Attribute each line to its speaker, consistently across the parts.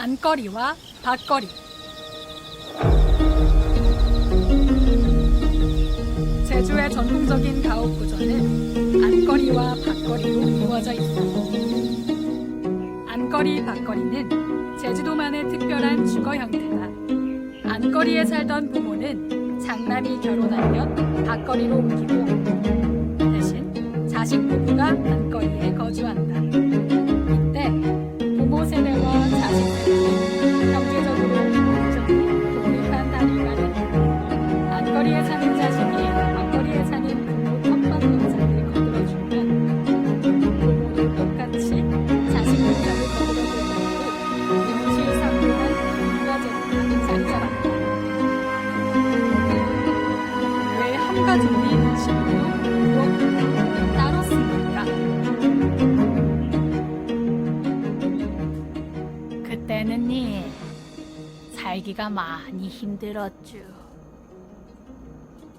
Speaker 1: 안거리와 밖거리 제주의 전통적인 가옥 구조는 안거리와 밖거리로 이루어져 있다. 안거리, 밖거리는 제주도만의 특별한 주거 형태다. 안거리에 살던 부모는 장남이 결혼하면 밖거리로 옮기고 대신 자식 부부가 안거리에 거주한다.
Speaker 2: 그때는 니 살기가 많이 힘들었죠.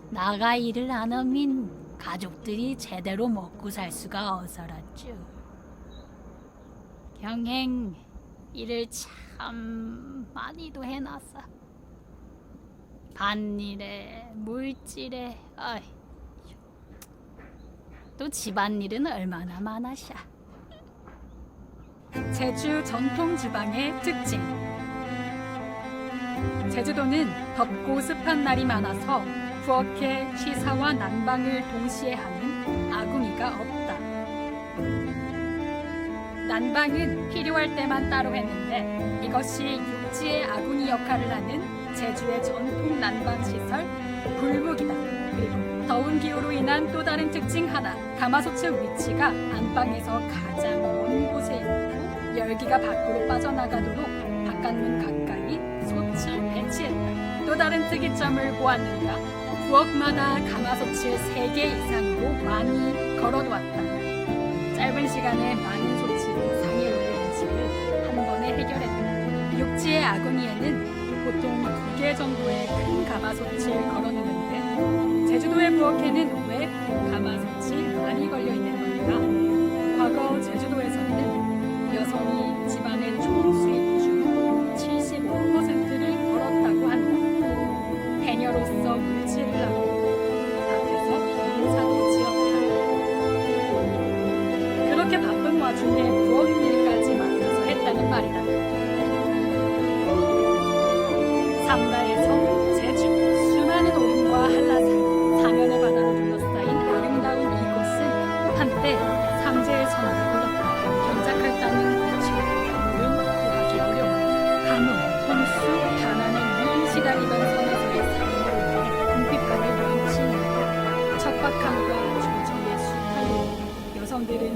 Speaker 2: 나가 일을 안 하면 가족들이 제대로 먹고 살 수가 없었죠. 경행 일을 참 많이도 해놨어. 반일에 물질에 어이. 또 집안일은 얼마나 많았샤.
Speaker 1: 제주 전통 주방의 특징. 제주도는 덥고 습한 날이 많아서 부엌에 취사와 난방을 동시에 하는 아궁이가 없다. 난방은 필요할 때만 따로 했는데 이것이 육지의 아궁이 역할을 하는 제주의 전통 난방 시설. 그리고 더운 기후로 인한 또 다른 특징 하나, 가마솥의 위치가 안방에서 가장 먼 곳에 있고 열기가 밖으로 빠져나가도록 바깥문 가까이 솥을 배치했다. 또 다른 특이점을 보았는가? 부엌마다 가마솥을 3개 이상으로 많이 걸어놓았다. 짧은 시간에 많은 소치로 상해 의뢰인지를 한 번에 해결했다. 육지의 아궁이에는 보통 두개 정도의 큰 가마솥을 걸어놓는데 제주도의 부엌에는 왜 가마솥이 많이 걸려 있는 걸까? 과거 제주도에서는 이 집안의 총 수입 중 75%를 벌었다고 한다. 해녀로서 물질을 하고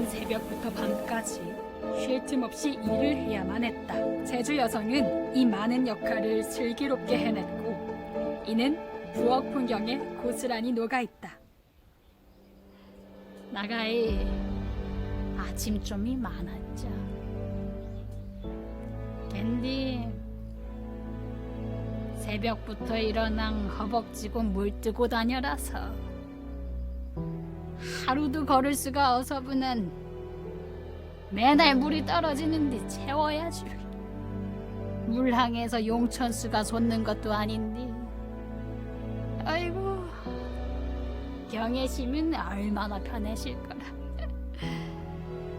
Speaker 1: 새벽부터 밤까지 쉴 틈 없이 일을 해야만 했다. 제주 여성은 이 많은 역할을 슬기롭게 해냈고 이는 부엌 풍경에 고스란히 녹아 있다.
Speaker 2: 나가이 아침 좀이 많았죠. 캔디 새벽부터 일어나 허벅지고 물 뜨고 다녀라서 하루도 걸을 수가 없어부는 매날 물이 떨어지는데 채워야지. 물항에서 용천수가 솟는 것도 아닌데. 아이고 경혜심은 얼마나 편해질 거라.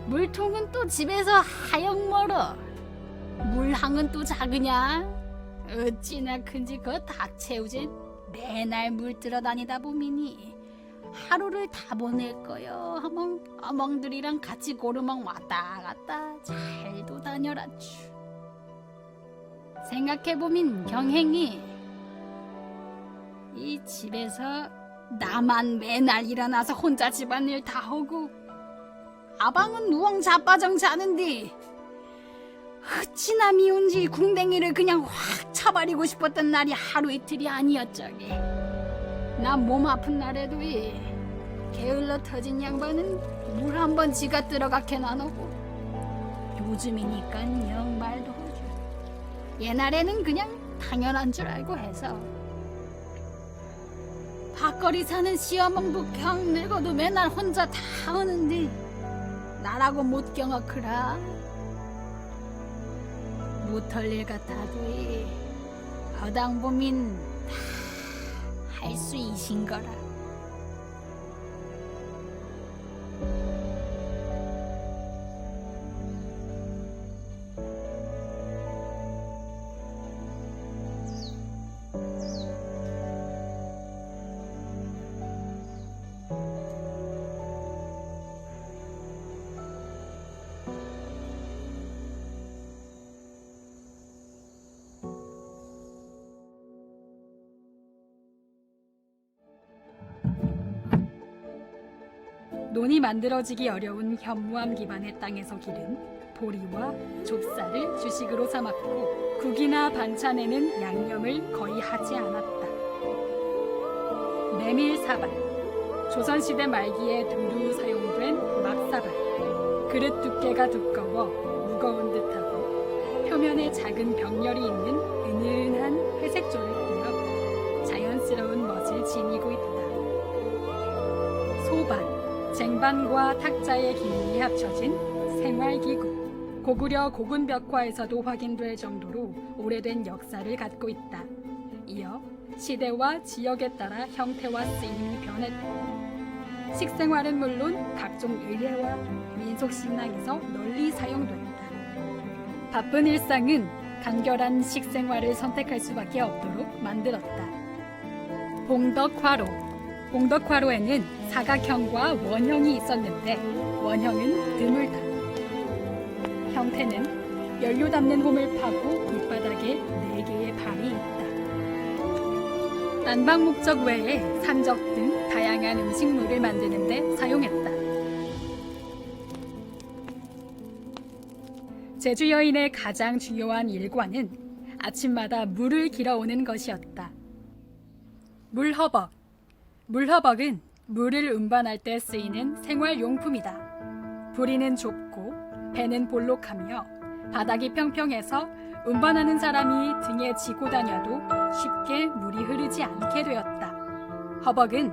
Speaker 2: 물통은 또 집에서 하영 멀어. 물항은 또 작으냐? 어찌나 큰지 그거 다 채우지. 매날 물 들어 다니다 보미니 하루를 다 보낼 거요. 어멍 어멍들이랑 같이 고르멍 왔다 갔다 잘 도 다녀라쭈. 생각해 보민 경행이 이 집에서 나만 매날 일어나서 혼자 집안일 다 하고 아방은 누렁 자빠정 자는데 어찌나 미운지 궁뎅이를 그냥 확 쳐버리고 싶었던 날이 하루 이틀이 아니었저기 나 몸 아픈 날에도 이 게을러 터진 양반은 물 한 번 지가 들어가게 나누고 요즘이니까 영 말도 하죠. 옛날에는 그냥 당연한 줄 알고 해서 밖거리 사는 시어멍도 경 늙어도 맨날 혼자 다 하는데 나라고 못 경악하라. 못할 일 같아도 이 허당보민 다 할수 있신 거라.
Speaker 1: 논이 만들어지기 어려운 현무암 기반의 땅에서 기른 보리와 좁쌀을 주식으로 삼았고 국이나 반찬에는 양념을 거의 하지 않았다. 메밀 사발 조선시대 말기에 두루 사용된 막사발 그릇 두께가 두꺼워 무거운 듯하고 표면에 작은 병렬이 있는 은은한 회색 조를 쟁반과 탁자의 기능이 합쳐진 생활기구. 고구려 고군벽화에서도 확인될 정도로 오래된 역사를 갖고 있다. 이어 시대와 지역에 따라 형태와 쓰임이 변했고 식생활은 물론 각종 의례와 민속 신앙에서 널리 사용된다. 바쁜 일상은 간결한 식생활을 선택할 수밖에 없도록 만들었다. 봉덕화로 봉덕화로에는 사각형과 원형이 있었는데 원형은 드물다. 형태는 연료 담는 홈을 파고 밑바닥에 네 개의 발이 있다. 난방 목적 외에 산적 등 다양한 음식물을 만드는 데 사용했다. 제주 여인의 가장 중요한 일과는 아침마다 물을 길어오는 것이었다. 물허벅 물허벅은 물을 운반할 때 쓰이는 생활용품이다. 부리는 좁고 배는 볼록하며 바닥이 평평해서 운반하는 사람이 등에 지고 다녀도 쉽게 물이 흐르지 않게 되었다. 허벅은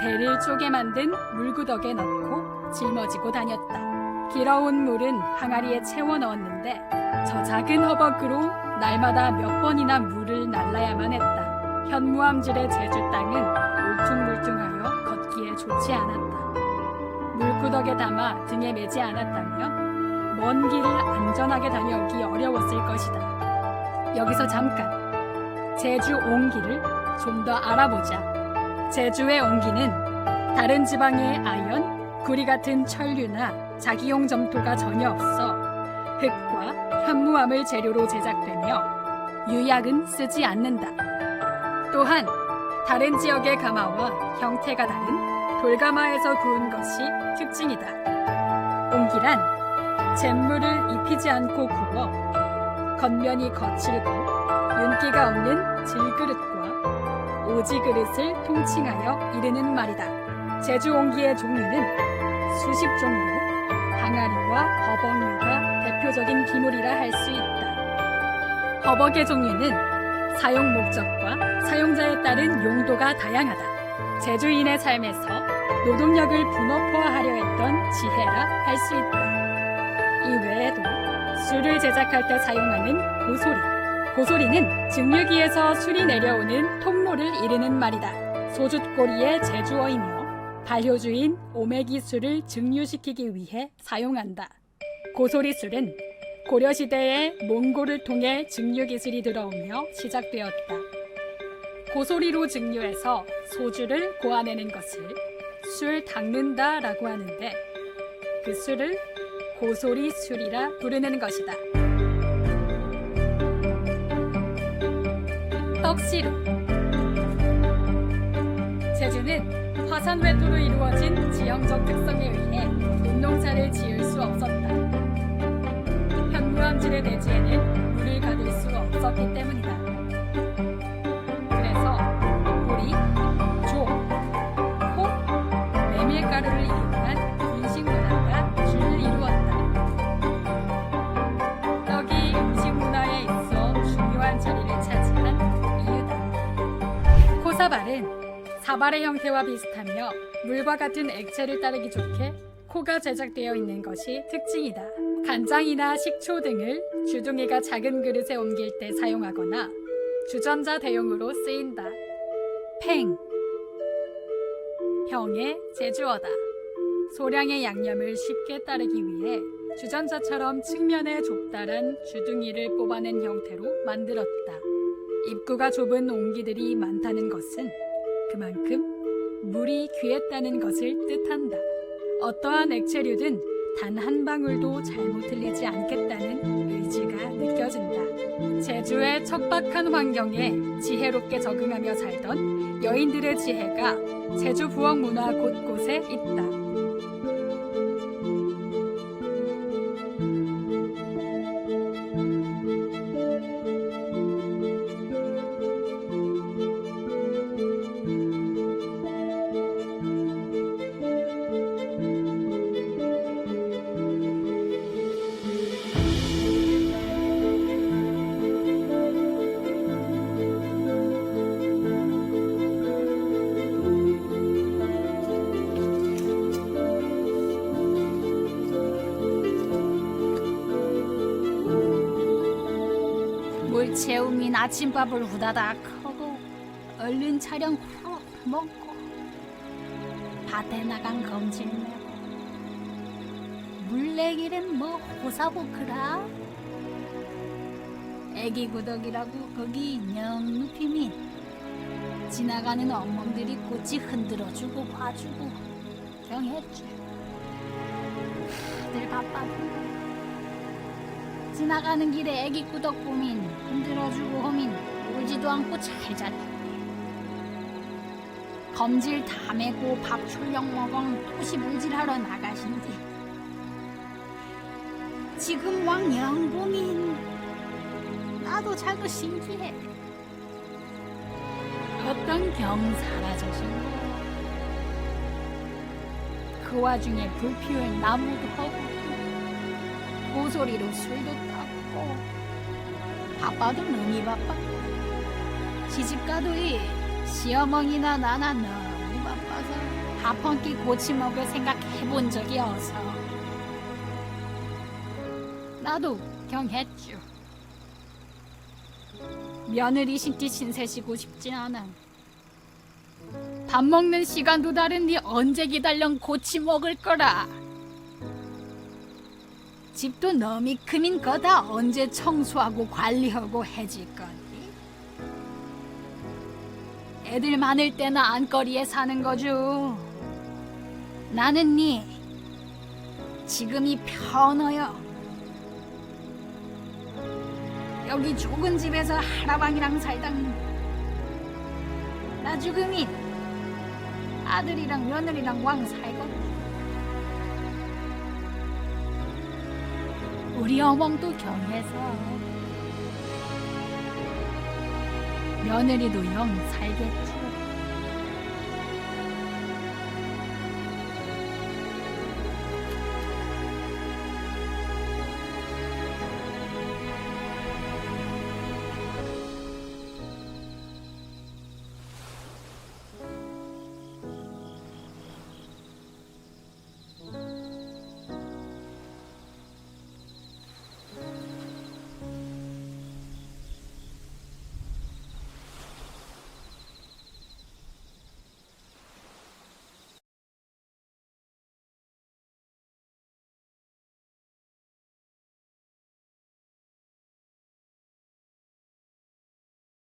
Speaker 1: 대를 쪼개 만든 물구덕에 넣고 짊어지고 다녔다. 길어온 물은 항아리에 채워 넣었는데 저 작은 허벅으로 날마다 몇 번이나 물을 날라야만 했다. 현무암질의 제주 땅은 울퉁불퉁하여 걷기에 좋지 않았다. 물구덕에 담아 등에 매지 않았다면 먼 길을 안전하게 다녀오기 어려웠을 것이다. 여기서 잠깐 제주 옹기를 좀 더 알아보자. 제주의 옹기는 다른 지방의 아연, 구리 같은 천류나 자기용 점토가 전혀 없어 흙과 현무암을 재료로 제작되며 유약은 쓰지 않는다. 또한 다른 지역의 가마와 형태가 다른 돌가마에서 구운 것이 특징이다. 옹기란 잿물을 입히지 않고 구워 겉면이 거칠고 윤기가 없는 질그릇과 오지 그릇을 통칭하여 이르는 말이다. 제주 옹기의 종류는 수십 종류, 항아리와 허벅류가 대표적인 기물이라 할 수 있다. 허벅의 종류는 사용 목적과 사용자에 따른 용도가 다양하다. 제주인의 삶에서 노동력을 분업화하려 했던 지혜라 할 수 있다. 이 외에도 술을 제작할 때 사용하는 고소리. 고소리는 증류기에서 술이 내려오는 통로를 이르는 말이다. 소주꼬리의 제주어이며 발효주인 오메기 술을 증류시키기 위해 사용한다. 고소리 술은 고려시대에 몽골을 통해 증류 기술이 들어오며 시작되었다. 고소리로 증류해서 소주를 고아내는 것을 술 닦는다 라고 하는데 그 술을 고소리 술이라 부르는 것이다. 떡시루 제주는 화산 외도로 이루어진 지형적 특성에 의해 논농사를 지을 수 없었다. 현무암질의 대지에는 물을 가둘 수 없었기 때문이다. 그래서 보리, 조, 콩, 메밀가루를 이용한 분식 문화가 줄을 이루었다. 떡이 음식 문화에 있어 중요한 자리를 차지한 이유다. 코사발은 사발의 형태와 비슷하며 물과 같은 액체를 따르기 좋게 코가 제작되어 있는 것이 특징이다. 간장이나 식초 등을 주둥이가 작은 그릇에 옮길 때 사용하거나 주전자 대용으로 쓰인다. 팽 병의 제주어다. 소량의 양념을 쉽게 따르기 위해 주전자처럼 측면에 좁다란 주둥이를 뽑아낸 형태로 만들었다. 입구가 좁은 옹기들이 많다는 것은 그만큼 물이 귀했다는 것을 뜻한다. 어떠한 액체류든 단 한 방울도 잘못 흘리지 않겠다는 의지가 느껴진다. 제주의 척박한 환경에 지혜롭게 적응하며 살던 여인들의 지혜가 제주 부엌 문화 곳곳에 있다.
Speaker 2: 채우민 아침밥을 후다닥 하고 얼른 차량 후 먹고 밭에 나간 검질 내고 물내기는 뭐 호사보크라? 애기 구덕이라고 거기 영 눕히민 지나가는 엉멍들이 꽃이 흔들어주고 봐주고 경했지. 늘 바빠도 지나가는 길에 애기 꾸덕 보민 흔들어주고 허민 울지도 않고 잘 잤다. 검질 다 메고 밥 출렁 먹엉 또시 물질하러 나가신디. 지금 왕영 보민 나도 잘도 신기해. 어떤 경 사라져신 거. 그 와중에 불피울 나무도 하고 고소리로 술도 닦고. 바빠도 너무 바빠. 시집가도 이 시어머니나 나나 너무 바빠서 밥 한 끼 고치 먹을 생각 해본 적이 없어. 나도 경했죠. 며느리 신띠 신세시고 싶진 않아. 밥 먹는 시간도 다른데 언제 기다려 고치 먹을 거라 집도 너미 크민 거다 언제 청소하고 관리하고 해질 건디? 애들 많을 때나 안거리에 사는 거죠. 나는 니 지금이 편어요. 여기 좁은 집에서 하라방이랑 살당 나 죽음이 아들이랑 며느리랑 왕 살거 우리 어멍도 경해서 며느리도 영 살겠지.